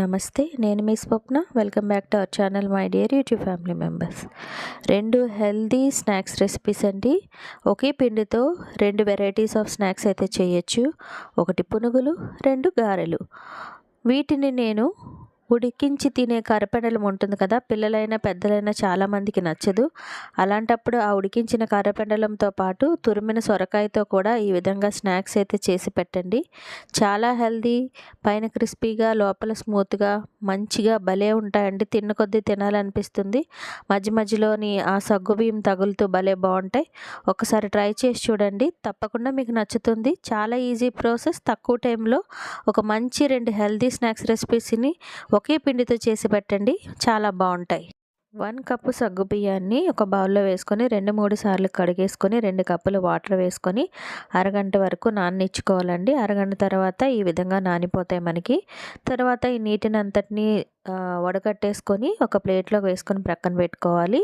నమస్తే నేను మీ Swapna. Welcome back to our channel my dear YouTube family members. రెండు healthy snacks recipes అండి. ఒకే పిండితో రెండు వెరైటీస్ ఆఫ్ స్నాక్స్ అయితే చేయొచ్చు. ఒకటి పునుగులు రెండు గారెలు. వీటిని నేను ఉడికించి తినే కరపెండలం ఉంటుంది కదా పిల్లలైనా పెద్దలైనా చాలామందికి నచ్చదు. అలాంటప్పుడు ఆ ఉడికించిన కరపెండలంతో పాటు తురిమిన సొరకాయతో కూడా ఈ విధంగా స్నాక్స్ అయితే చేసి పెట్టండి. చాలా హెల్దీ పైన క్రిస్పీగా లోపల స్మూత్గా మంచిగా భలే ఉంటాయండి. తిన్న కొద్దీ తినాలనిపిస్తుంది. మధ్య మధ్యలోని ఆ సగ్గు బియ్యం తగులుతూ భలే బాగుంటాయి. ఒకసారి ట్రై చేసి చూడండి. తప్పకుండా మీకు నచ్చుతుంది. చాలా ఈజీ ప్రాసెస్. తక్కువ టైంలో ఒక మంచి రెండు హెల్దీ స్నాక్స్ రెసిపీస్ని ఒక ఒకే పిండితో చేసి పెట్టండి. చాలా బాగుంటాయి. వన్ కప్పు సగ్గు బియ్యాన్ని ఒక బౌల్లో వేసుకొని రెండు మూడు సార్లు కడిగేసుకొని రెండు కప్పులు వాటర్ వేసుకొని అరగంట వరకు నాననిచ్చుకోవాలండి. అరగంట తర్వాత ఈ విధంగా నానిపోతాయి మనకి. తర్వాత ఈ నీటిని అంతటినీ వడకట్టేసుకొని ఒక ప్లేట్లో వేసుకొని ప్రక్కన పెట్టుకోవాలి.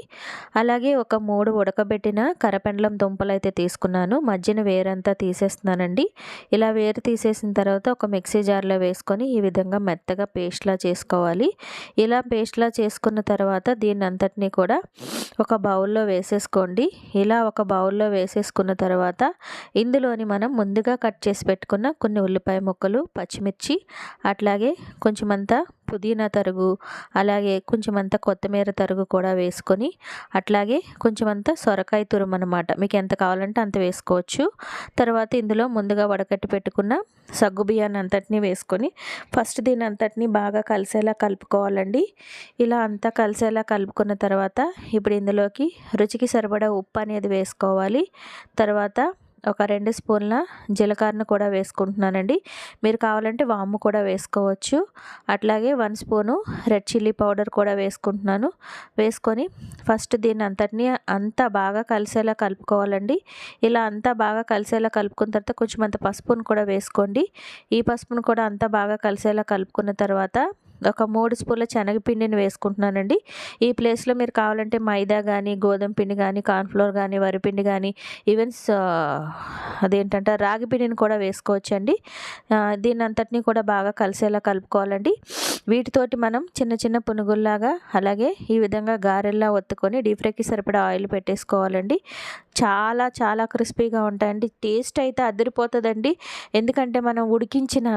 అలాగే ఒక మూడు ఉడకబెట్టిన కరపెండలం దుంపలు అయితే తీసుకున్నాను. మధ్యన వేరంతా తీసేస్తున్నానండి. ఇలా వేరు తీసేసిన తర్వాత ఒక మిక్సీ జార్లో వేసుకొని ఈ విధంగా మెత్తగా పేస్ట్లా చేసుకోవాలి. ఇలా పేస్ట్లా చేసుకున్న తర్వాత దీన్ని అంతటినీ కూడా ఒక బౌల్లో వేసేసుకోండి. ఇలా ఒక బౌల్లో వేసేసుకున్న తర్వాత ఇందులోని మనం ముందుగా కట్ చేసి పెట్టుకున్న కొన్ని ఉల్లిపాయ ముక్కలు పచ్చిమిర్చి అట్లాగే కొంచెం అంతా పుదీనా తరుగు అలాగే కొంచెం అంత కొత్తిమీర తరుగు కూడా వేసుకొని అట్లాగే కొంచెం అంత సొరకాయ తురుము అనమాట మీకు ఎంత కావాలంటే అంత వేసుకోవచ్చు. తర్వాత ఇందులో ముందుగా వడకట్టి పెట్టుకున్న సగ్గు బియ్యాన్ని అంతటినీ వేసుకొని ఫస్ట్ దీని అంతటినీ బాగా కలిసేలా కలుపుకోవాలండి. ఇలా అంతా కలిసేలా కలుపుకున్న తర్వాత ఇప్పుడు ఇందులోకి రుచికి సరిపడా ఉప్పు అనేది వేసుకోవాలి. తర్వాత ఒక రెండు స్పూన్ల జీలకర్రను కూడా వేసుకుంటున్నానండి. మీరు కావాలంటే వాము కూడా వేసుకోవచ్చు. అట్లాగే one spoon red chilli powder కూడా వేసుకుంటున్నాను. వేసుకొని ఫస్ట్ దీన్ని అంతటినీ అంతా బాగా కలిసేలా కలుపుకోవాలండి. ఇలా అంతా బాగా కలిసేలా కలుపుకున్న తర్వాత కొంచెం అంత పసుపును కూడా వేసుకోండి. ఈ పసుపును కూడా అంతా బాగా కలిసేలా కలుపుకున్న తర్వాత ఒక మూడు స్పూన్ల శనగపిండిని వేసుకుంటున్నానండి. ఈ ప్లేస్లో మీరు కావాలంటే మైదా కానీ గోధుమ పిండి కానీ కార్న్ఫ్లోర్ కానీ వరిపిండి కానీ ఈవెన్ అదేంటంటే రాగి పిండిని కూడా వేసుకోవచ్చండి. దీని అంతటినీ కూడా బాగా కలిసేలా కలుపుకోవాలండి. వీటితోటి మనం చిన్న చిన్న పునుగుల్లాగా అలాగే ఈ విధంగా గారెల్లా ఒత్తుకొని డీప్ ఫ్రైకి సరిపడా ఆయిల్ పెట్టేసుకోవాలండి. చాలా చాలా క్రిస్పీగా ఉంటాయండి. టేస్ట్ అయితే అదిరిపోతుందండి. ఎందుకంటే మనం ఉడికించిన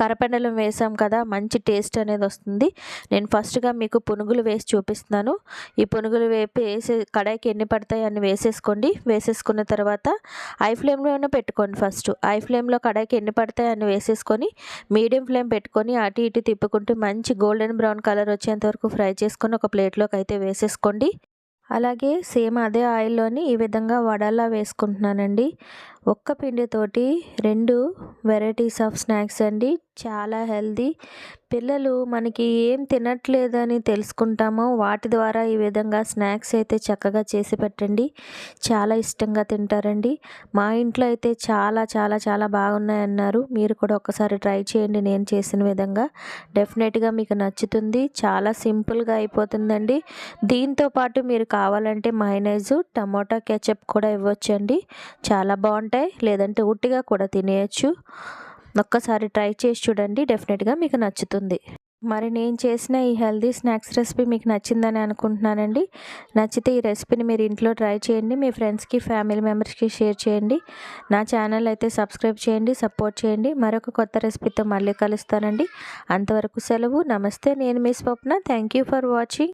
కరపెండలం వేసాం కదా మంచి టేస్ట్ అనేది వస్తుంది. నేను ఫస్ట్గా మీకు పునుగులు వేసి చూపిస్తున్నాను. ఈ పునుగులు వేపి వేసే కడాయికి ఎన్ని పడతాయి అని వేసేసుకోండి. వేసేసుకున్న తర్వాత ఐ ఫ్లేమ్లోనే పెట్టుకోండి ఫస్ట్. ఐ ఫ్లేమ్లో కడాయికి ఎన్ని పడతాయి అని వేసేసుకొని మీడియం ఫ్లేమ్ పెట్టుకొని అటు ఇటు తిప్పుకుంటూ మంచి గోల్డెన్ బ్రౌన్ కలర్ వచ్చేంత వరకు ఫ్రై చేసుకొని ఒక ప్లేట్లోకి అయితే వేసేసుకోండి. అలాగే సేమ్ అదే ఆయిల్లోని ఈ విధంగా వడలా వేసుకుంటున్నానండి. ఒక్క పిండితోటి రెండు వెరైటీస్ ఆఫ్ స్నాక్స్ అండి. చాలా హెల్దీ పిల్లలు మనకి ఏం తినట్లేదని తెలుసుకుంటామో వాటి ద్వారా ఈ విధంగా స్నాక్స్ అయితే చక్కగా చేసి పెట్టండి. చాలా ఇష్టంగా తింటారండి. మా ఇంట్లో అయితే చాలా చాలా చాలా బాగున్నాయన్నారు. మీరు కూడా ఒకసారి ట్రై చేయండి నేను చేసిన విధంగా. డెఫినెట్గా మీకు నచ్చుతుంది. చాలా సింపుల్గా అయిపోతుందండి. దీంతో పాటు మీరు కావాలంటే మైనైజు టమోటా కెచప్ కూడా ఇవ్వచ్చండి. చాలా బాగుంటాయి. లేదంటే ఉట్టిగా కూడా తినేయచ్చు. ఒక్కసారి ట్రై చేసి చూడండి. డెఫినెట్గా మీకు నచ్చుతుంది. మరి నేను చేసిన ఈ హెల్దీ స్నాక్స్ రెసిపీ మీకు నచ్చిందని అనుకుంటున్నానండి. నచ్చితే ఈ రెసిపీని మీరు ఇంట్లో ట్రై చేయండి. మీ ఫ్రెండ్స్కి ఫ్యామిలీ మెంబర్స్కి షేర్ చేయండి. నా ఛానల్ అయితే సబ్స్క్రైబ్ చేయండి సపోర్ట్ చేయండి. మరొక కొత్త రెసిపీతో మళ్ళీ కలుస్తానండి. అంతవరకు సెలవు. నమస్తే. నేను మీ Swapna. Thank you for watching.